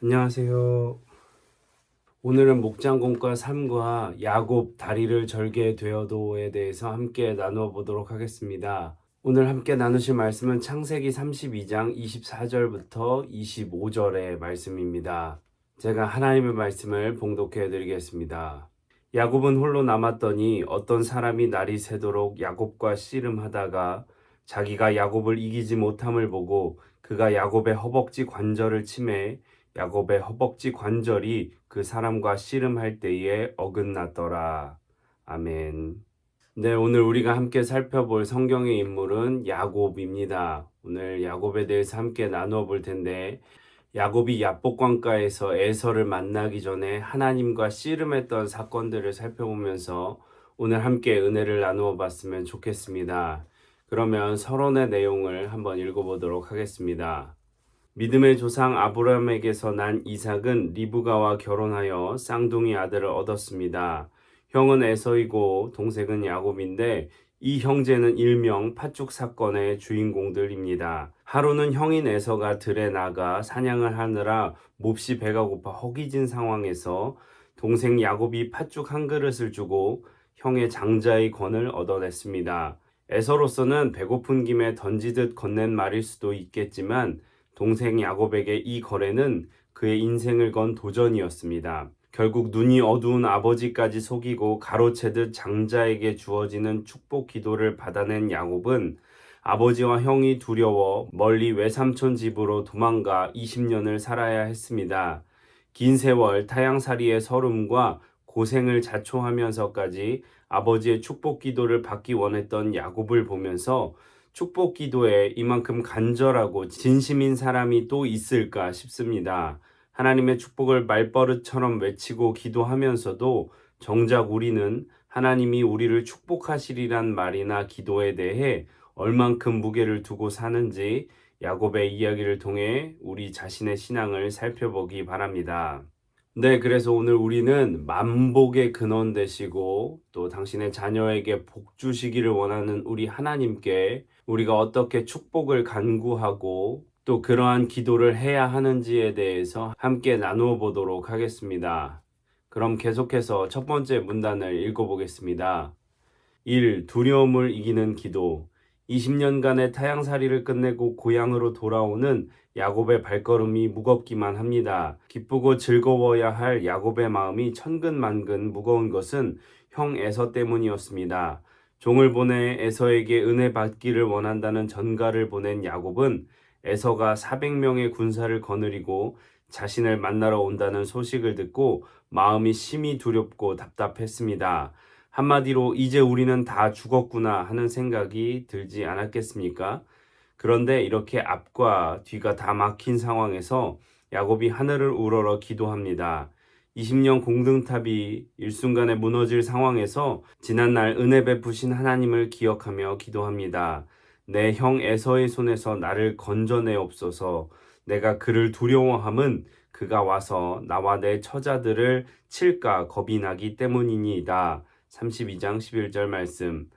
안녕하세요. 오늘은 목장공과 삶과 야곱 다리를 절개 되어도에 대해서 함께 나누어 보도록 하겠습니다. 오늘 함께 나누실 말씀은 창세기 32장 24절부터 25절의 말씀입니다. 제가 하나님의 말씀을 봉독해 드리겠습니다. 야곱은 홀로 남았더니 어떤 사람이 날이 새도록 야곱과 씨름하다가 자기가 야곱을 이기지 못함을 보고 그가 야곱의 허벅지 관절을 치매 야곱의 허벅지 관절이 그 사람과 씨름할 때에 어긋났더라. 아멘. 네, 오늘 우리가 함께 살펴볼 성경의 인물은 야곱입니다. 오늘 야곱에 대해서 함께 나누어 볼 텐데 야곱이 야복강가에서 에서를 만나기 전에 하나님과 씨름했던 사건들을 살펴보면서 오늘 함께 은혜를 나누어 봤으면 좋겠습니다. 그러면 서론의 내용을 한번 읽어보도록 하겠습니다. 믿음의 조상 아브라함에게서 난 이삭은 리브가와 결혼하여 쌍둥이 아들을 얻었습니다. 형은 에서이고 동생은 야곱인데 이 형제는 일명 팥죽 사건의 주인공들입니다. 하루는 형인 에서가 들에 나가 사냥을 하느라 몹시 배가 고파 허기진 상황에서 동생 야곱이 팥죽 한 그릇을 주고 형의 장자의 권을 얻어냈습니다. 에서로서는 배고픈 김에 던지듯 건넨 말일 수도 있겠지만 동생 야곱에게 이 거래는 그의 인생을 건 도전이었습니다. 결국 눈이 어두운 아버지까지 속이고 가로채듯 장자에게 주어지는 축복 기도를 받아낸 야곱은 아버지와 형이 두려워 멀리 외삼촌 집으로 도망가 20년을 살아야 했습니다. 긴 세월 타양살이의 서름과 고생을 자초하면서까지 아버지의 축복 기도를 받기 원했던 야곱을 보면서 축복 기도에 이만큼 간절하고 진심인 사람이 또 있을까 싶습니다. 하나님의 축복을 말버릇처럼 외치고 기도하면서도 정작 우리는 하나님이 우리를 축복하시리란 말이나 기도에 대해 얼만큼 무게를 두고 사는지 야곱의 이야기를 통해 우리 자신의 신앙을 살펴보기 바랍니다. 네, 그래서 오늘 우리는 만복의 근원 되시고 또 당신의 자녀에게 복 주시기를 원하는 우리 하나님께 우리가 어떻게 축복을 간구하고 또 그러한 기도를 해야 하는지에 대해서 함께 나누어 보도록 하겠습니다. 그럼 계속해서 첫 번째 문단을 읽어보겠습니다. 1. 두려움을 이기는 기도. 20년간의 타양살이를 끝내고 고향으로 돌아오는 야곱의 발걸음이 무겁기만 합니다. 기쁘고 즐거워야 할 야곱의 마음이 천근만근 무거운 것은 형 에서 때문이었습니다. 종을 보내 에서에게 은혜 받기를 원한다는 전가를 보낸 야곱은 에서가 400명의 군사를 거느리고 자신을 만나러 온다는 소식을 듣고 마음이 심히 두렵고 답답했습니다. 한마디로 이제 우리는 다 죽었구나 하는 생각이 들지 않았겠습니까? 그런데 이렇게 앞과 뒤가 다 막힌 상황에서 야곱이 하늘을 우러러 기도합니다. 20년 공등탑이 일순간에 무너질 상황에서 지난날 은혜 베푸신 하나님을 기억하며 기도합니다. 내 형 에서의 손에서 나를 건져내옵소서. 내가 그를 두려워함은 그가 와서 나와 내 처자들을 칠까 겁이 나기 때문이니이다. 32장 11절 말씀.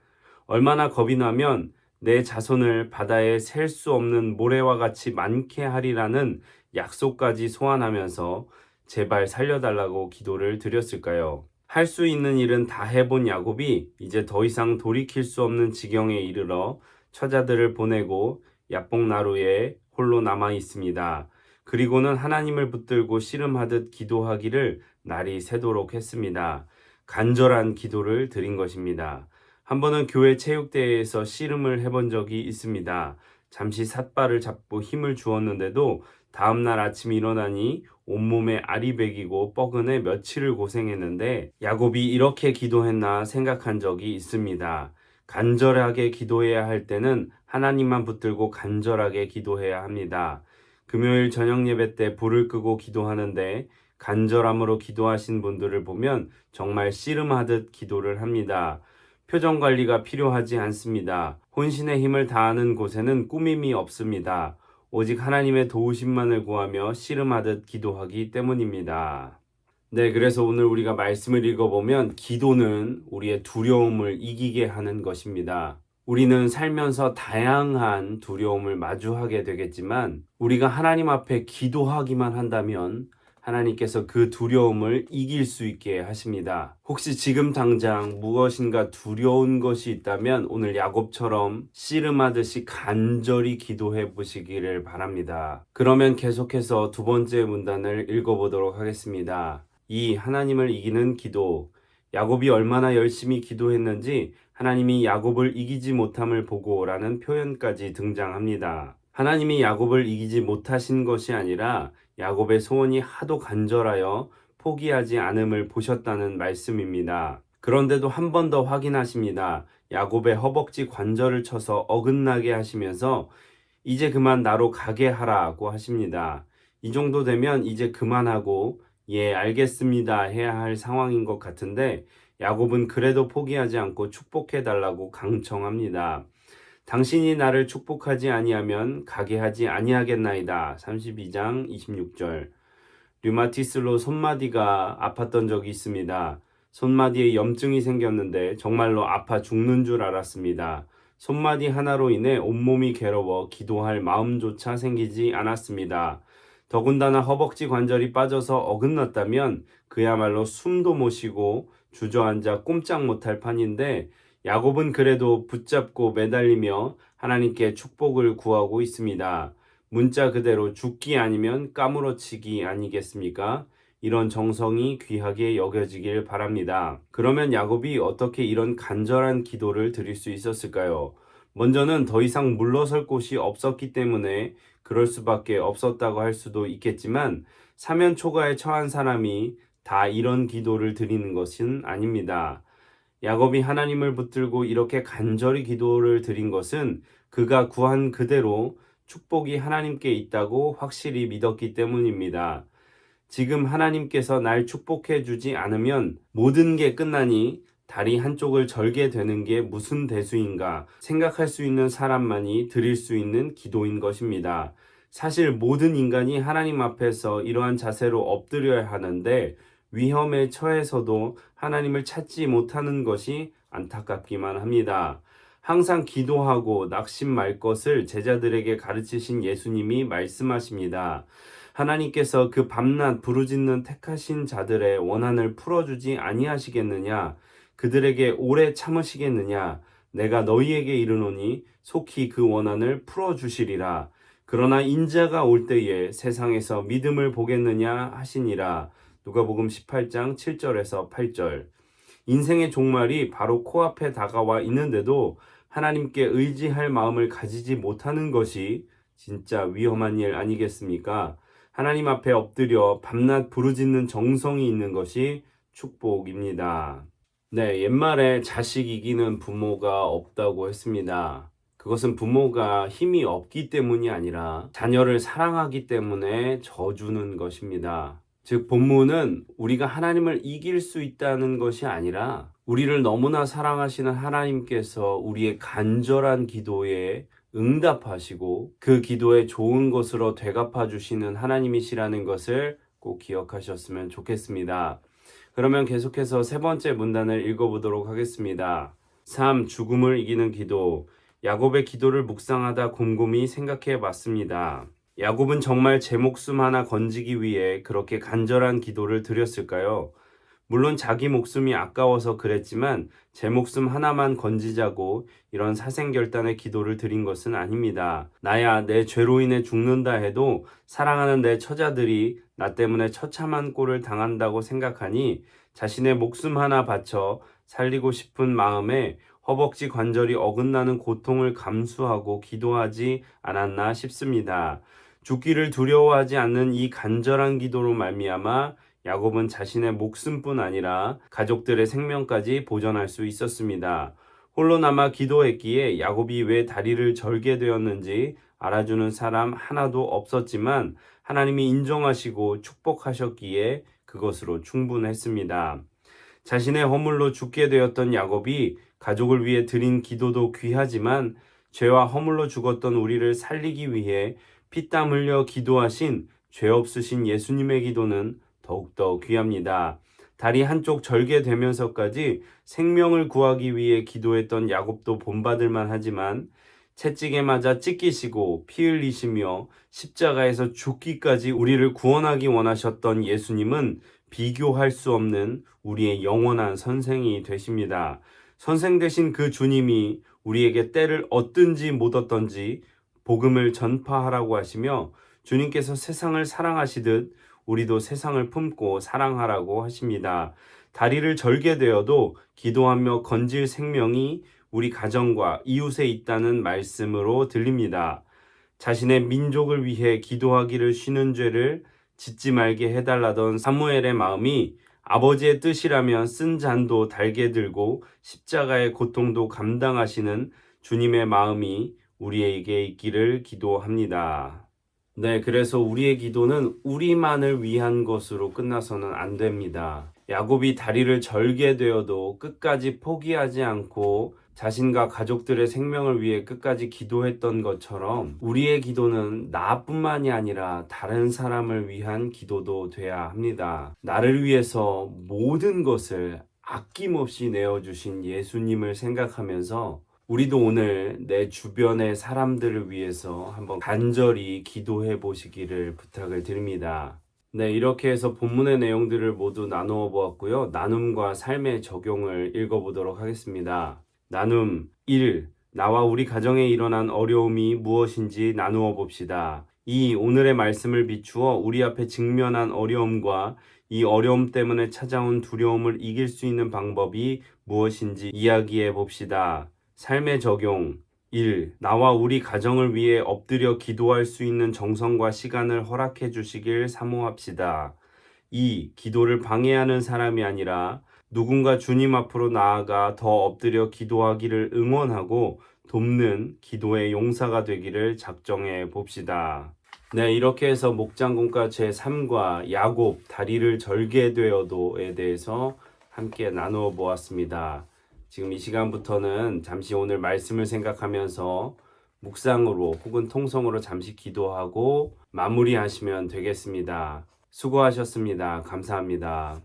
얼마나 겁이 나면 내 자손을 바다에 셀 수 없는 모래와 같이 많게 하리라는 약속까지 소환하면서 제발 살려달라고 기도를 드렸을까요? 할 수 있는 일은 다 해본 야곱이 이제 더 이상 돌이킬 수 없는 지경에 이르러 처자들을 보내고 야복나루에 홀로 남아 있습니다. 그리고는 하나님을 붙들고 씨름하듯 기도하기를 날이 새도록 했습니다. 간절한 기도를 드린 것입니다. 한 번은 교회 체육대회에서 씨름을 해본 적이 있습니다. 잠시 삿발을 잡고 힘을 주었는데도 다음날 아침 일어나니 온몸에 알이 배기고 뻐근해 며칠을 고생했는데 야곱이 이렇게 기도했나 생각한 적이 있습니다. 간절하게 기도해야 할 때는 하나님만 붙들고 간절하게 기도해야 합니다. 금요일 저녁 예배 때 불을 끄고 기도하는데 간절함으로 기도하신 분들을 보면 정말 씨름하듯 기도를 합니다. 표정 관리가 필요하지 않습니다. 혼신의 힘을 다하는 곳에는 꾸밈이 없습니다. 오직 하나님의 도우심만을 구하며 씨름하듯 기도하기 때문입니다. 네, 그래서 오늘 우리가 말씀을 읽어보면 기도는 우리의 두려움을 이기게 하는 것입니다. 우리는 살면서 다양한 두려움을 마주하게 되겠지만 우리가 하나님 앞에 기도하기만 한다면 하나님께서 그 두려움을 이길 수 있게 하십니다. 혹시 지금 당장 무엇인가 두려운 것이 있다면 오늘 야곱처럼 씨름하듯이 간절히 기도해 보시기를 바랍니다. 그러면 계속해서 두 번째 문단을 읽어보도록 하겠습니다. 이 하나님을 이기는 기도. 야곱이 얼마나 열심히 기도했는지 하나님이 야곱을 이기지 못함을 보고라는 표현까지 등장합니다. 하나님이 야곱을 이기지 못하신 것이 아니라 야곱의 소원이 하도 간절하여 포기하지 않음을 보셨다는 말씀입니다. 그런데도 한 번 더 확인하십니다. 야곱의 허벅지 관절을 쳐서 어긋나게 하시면서 이제 그만 나로 가게 하라고 하십니다. 이 정도 되면 이제 그만하고 예, 알겠습니다 해야 할 상황인 것 같은데 야곱은 그래도 포기하지 않고 축복해 달라고 강청합니다. 당신이 나를 축복하지 아니하면 가게 하지 아니하겠나이다. 32장 26절. 류마티스로 손마디가 아팠던 적이 있습니다. 손마디에 염증이 생겼는데 정말로 아파 죽는 줄 알았습니다. 손마디 하나로 인해 온몸이 괴로워 기도할 마음조차 생기지 않았습니다. 더군다나 허벅지 관절이 빠져서 어긋났다면 그야말로 숨도 못 쉬고 주저앉아 꼼짝 못할 판인데 야곱은 그래도 붙잡고 매달리며 하나님께 축복을 구하고 있습니다. 문자 그대로 죽기 아니면 까무러치기 아니겠습니까? 이런 정성이 귀하게 여겨지길 바랍니다. 그러면 야곱이 어떻게 이런 간절한 기도를 드릴 수 있었을까요? 먼저는 더 이상 물러설 곳이 없었기 때문에 그럴 수밖에 없었다고 할 수도 있겠지만 사면 초가에 처한 사람이 다 이런 기도를 드리는 것은 아닙니다. 야곱이 하나님을 붙들고 이렇게 간절히 기도를 드린 것은 그가 구한 그대로 축복이 하나님께 있다고 확실히 믿었기 때문입니다. 지금 하나님께서 날 축복해 주지 않으면 모든 게 끝나니 다리 한쪽을 절게 되는 게 무슨 대수인가 생각할 수 있는 사람만이 드릴 수 있는 기도인 것입니다. 사실 모든 인간이 하나님 앞에서 이러한 자세로 엎드려야 하는데 위험에 처해서도 하나님을 찾지 못하는 것이 안타깝기만 합니다. 항상 기도하고 낙심 말 것을 제자들에게 가르치신 예수님이 말씀하십니다. 하나님께서 그 밤낮 부르짖는 택하신 자들의 원한을 풀어주지 아니하시겠느냐? 그들에게 오래 참으시겠느냐? 내가 너희에게 이르노니 속히 그 원한을 풀어주시리라. 그러나 인자가 올 때에 세상에서 믿음을 보겠느냐 하시니라. 누가복음 18장 7절에서 8절. 인생의 종말이 바로 코앞에 다가와 있는데도 하나님께 의지할 마음을 가지지 못하는 것이 진짜 위험한 일 아니겠습니까? 하나님 앞에 엎드려 밤낮 부르짖는 정성이 있는 것이 축복입니다. 네, 옛말에 자식 이기는 부모가 없다고 했습니다. 그것은 부모가 힘이 없기 때문이 아니라 자녀를 사랑하기 때문에 져주는 것입니다. 즉, 본문은 우리가 하나님을 이길 수 있다는 것이 아니라 우리를 너무나 사랑하시는 하나님께서 우리의 간절한 기도에 응답하시고 그 기도에 좋은 것으로 되갚아 주시는 하나님이시라는 것을 꼭 기억하셨으면 좋겠습니다. 그러면 계속해서 세 번째 문단을 읽어보도록 하겠습니다. 3. 죽음을 이기는 기도. 야곱의 기도를 묵상하다 곰곰이 생각해 봤습니다. 야곱은 정말 제 목숨 하나 건지기 위해 그렇게 간절한 기도를 드렸을까요? 물론 자기 목숨이 아까워서 그랬지만 제 목숨 하나만 건지자고 이런 사생결단의 기도를 드린 것은 아닙니다. 나야 내 죄로 인해 죽는다 해도 사랑하는 내 처자들이 나 때문에 처참한 꼴을 당한다고 생각하니 자신의 목숨 하나 바쳐 살리고 싶은 마음에 허벅지 관절이 어긋나는 고통을 감수하고 기도하지 않았나 싶습니다. 죽기를 두려워하지 않는 이 간절한 기도로 말미암아 야곱은 자신의 목숨뿐 아니라 가족들의 생명까지 보전할 수 있었습니다. 홀로 남아 기도했기에 야곱이 왜 다리를 절게 되었는지 알아주는 사람 하나도 없었지만 하나님이 인정하시고 축복하셨기에 그것으로 충분했습니다. 자신의 허물로 죽게 되었던 야곱이 가족을 위해 드린 기도도 귀하지만 죄와 허물로 죽었던 우리를 살리기 위해 피땀 흘려 기도하신 죄 없으신 예수님의 기도는 더욱더 귀합니다. 다리 한쪽 절개되면서까지 생명을 구하기 위해 기도했던 야곱도 본받을만 하지만 채찍에 맞아 찢기시고 피 흘리시며 십자가에서 죽기까지 우리를 구원하기 원하셨던 예수님은 비교할 수 없는 우리의 영원한 선생이 되십니다. 선생 되신 그 주님이 우리에게 때를 얻든지 못 얻든지 복음을 전파하라고 하시며 주님께서 세상을 사랑하시듯 우리도 세상을 품고 사랑하라고 하십니다. 다리를 절게 되어도 기도하며 건질 생명이 우리 가정과 이웃에 있다는 말씀으로 들립니다. 자신의 민족을 위해 기도하기를 쉬는 죄를 짓지 말게 해달라던 사무엘의 마음이 아버지의 뜻이라면 쓴 잔도 달게 들고 십자가의 고통도 감당하시는 주님의 마음이 우리에게 있기를 기도합니다. 네, 그래서 우리의 기도는 우리만을 위한 것으로 끝나서는 안 됩니다. 야곱이 다리를 절게 되어도 끝까지 포기하지 않고 자신과 가족들의 생명을 위해 끝까지 기도했던 것처럼 우리의 기도는 나뿐만이 아니라 다른 사람을 위한 기도도 돼야 합니다. 나를 위해서 모든 것을 아낌없이 내어주신 예수님을 생각하면서 우리도 오늘 내 주변의 사람들을 위해서 한번 간절히 기도해 보시기를 부탁을 드립니다. 네, 이렇게 해서 본문의 내용들을 모두 나누어 보았고요. 나눔과 삶의 적용을 읽어보도록 하겠습니다. 나눔 1. 나와 우리 가정에 일어난 어려움이 무엇인지 나누어 봅시다. 2. 오늘의 말씀을 비추어 우리 앞에 직면한 어려움과 이 어려움 때문에 찾아온 두려움을 이길 수 있는 방법이 무엇인지 이야기해 봅시다. 삶의 적용 1. 나와 우리 가정을 위해 엎드려 기도할 수 있는 정성과 시간을 허락해 주시길 사모합시다. 2. 기도를 방해하는 사람이 아니라 누군가 주님 앞으로 나아가 더 엎드려 기도하기를 응원하고 돕는 기도의 용사가 되기를 작정해 봅시다. 네, 이렇게 해서 목장공과 제3과 야곱 다리를 절게 되어도에 대해서 함께 나누어 보았습니다. 지금 이 시간부터는 잠시 오늘 말씀을 생각하면서 묵상으로 혹은 통성으로 잠시 기도하고 마무리하시면 되겠습니다. 수고하셨습니다. 감사합니다.